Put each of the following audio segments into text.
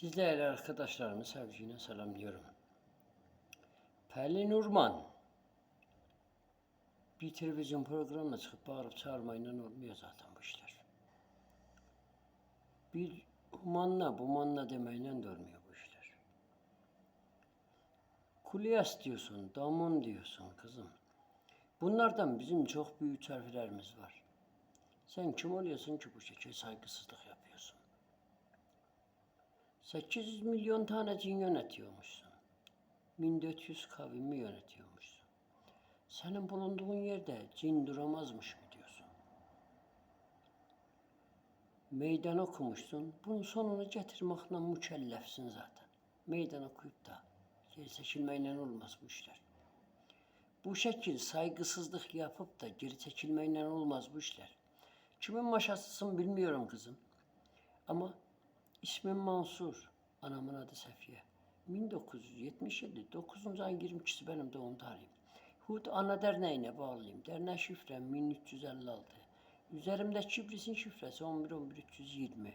Siz değerli arkadaşlarımı sevgiyle selamlıyorum. Pelin Urman bir televizyon programına çıkıp bağırıp çağırmayla olmuyor zaten bu işler. Bir humanla bumanla demeyle de olmuyor bu işler. Kulyas diyorsun, damon diyorsun kızım. Bunlardan bizim çok büyük harflerimiz var. Sen kim oluyorsun ki bu şekilde saygısızlık yapıyorsun? 800 milyon tane cin yönetiyormuşsun. 1400 kavimi yönetiyormuşsun. Senin bulunduğun yerde cin duramazmış mı diyorsun? Meydan okumuşsun. Bunun sonunu getirmekle mükellefsin zaten. Meydan okuyup da geri çekilmeyle olmaz bu işler. Bu şekil saygısızlık yapıp da geri çekilmeyle olmaz bu işler. Kimin maşasısın bilmiyorum kızım. Ama ismim Mansur. Anamın adı Safiye. 1977 9. ayın 22'si benim doğum tarihim. Hud Ana Derneği'ne bağlıyım. Dernek şifrem 1356. Üzerimde kibrisin şifresi 1111320.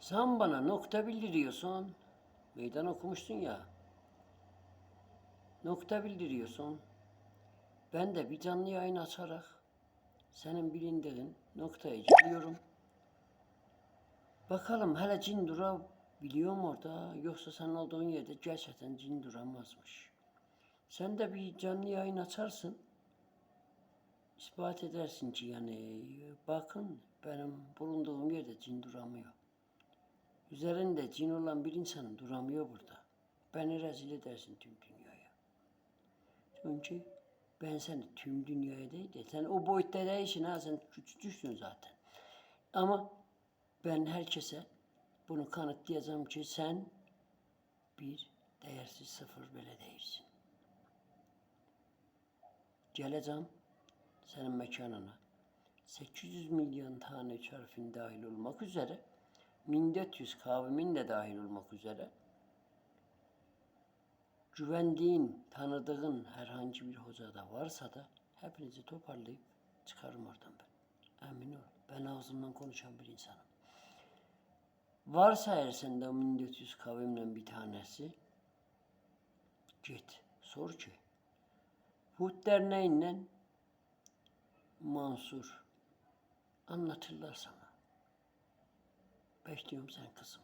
Sen bana nokta bildiriyorsun. Meydan okumuşsun ya. Nokta bildiriyorsun. Ben de bir canlı yayın açarak senin bilindiğin noktaya gidiyorum. Bakalım hele cin durabiliyor mu orada yoksa sen olduğun yerde gerçekten cin duramazmış. Sen de bir canlı yayın açarsın. ispat edersin ki yani bakın benim bulunduğum yerde cin duramıyor. Üzerinde cin olan bir insan duramıyor burada. Beni rezil edersin tüm dünyaya. Çünkü ben seni tüm dünyaya değil de sen o boyutta değilsin ha sen küçücüksün zaten. Ama ben herkese bunu kanıtlayacağım ki sen bir değersiz sıfır bile değilsin. Geleceğim senin mekanına. 800 milyon tane üç harfin dahil olmak üzere 1400 kavimin de dahil olmak üzere güvendiğin, tanıdığın herhangi bir hocada varsa da hepinizi toparlayıp çıkarım oradan ben. Emin ol. Ben ağzımdan konuşan bir insanım. Varsa o 1400 kavimden bir tanesi git sor ki Hud Derneği'yle Mansur anlatırlar sana. Bekliyorum sen kızım.